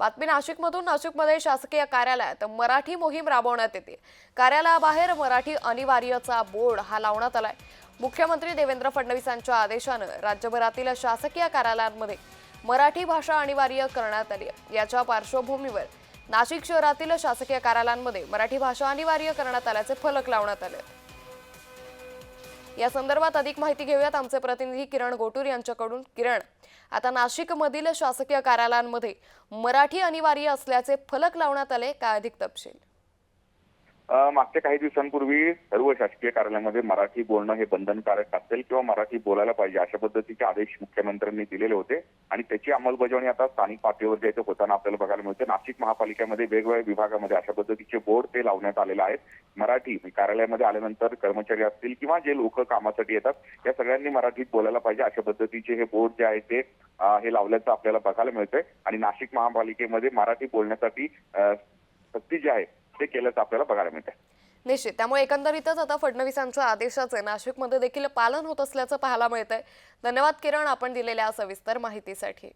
बातमी नाशिकमधून नाशिकमध्ये शासकीय कार्यालयात मराठी मोहीम राबवण्यात येते कार्यालयाबाहेर मराठी अनिवार्यचा बोर्ड हा लावण्यात आलाय मुख्यमंत्री देवेंद्र फडणवीसांच्या आदेशानं राज्यभरातील शासकीय कार्यालयांमध्ये मराठी भाषा अनिवार्य करण्यात आली आहे. याच्या पार्श्वभूमीवर नाशिक शहरातील शासकीय कार्यालयांमध्ये मराठी भाषा अनिवार्य करण्यात आल्याचे फलक लावण्यात आले आहेत. या संदर्भात अधिक माहिती घेऊयात आमचे प्रतिनिधी किरण गोटूर यांच्याकडून. किरण आता नाशिकमधील शासकीय कार्यालयांमध्ये मराठी अनिवार्य असल्याचे फलक लावण्यात आले काय अधिक तपशील? मागच्या काही दिवसांपूर्वी सर्व शासकीय कार्यालयामध्ये मराठी बोलणं हे बंधनकारक असेल किंवा मराठी बोलायला पाहिजे अशा पद्धतीचे आदेश मुख्यमंत्र्यांनी दिलेले होते. आणि त्याची अंमलबजावणी आता स्थानिक पातळीवर जे होताना आपल्याला बघायला मिळते. नाशिक महापालिकेमध्ये वेगवेगळ्या विभागामध्ये अशा पद्धतीचे बोर्ड ते लावण्यात आलेले आहेत. मराठी कार्यालयामध्ये आल्यानंतर कर्मचारी असतील किंवा जे लोक कामासाठी येतात या सगळ्यांनी मराठीत बोलायला पाहिजे. अशा पद्धतीचे हे बोर्ड जे आहे ते हे लावल्याचं आपल्याला बघायला मिळतंय. आणि नाशिक महापालिकेमध्ये मराठी बोलण्यासाठी सक्ती जी आहे ते केल्याचं आपल्याला बघायला मिळतं निश्चित. त्यामुळे एकंदरीतच आता फडणवीसांच्या आदेशाचे नाशिकमध्ये देखील पालन होत असल्याचं पाहायला मिळतंय. धन्यवाद किरण आपण दिलेल्या सविस्तर माहितीसाठी.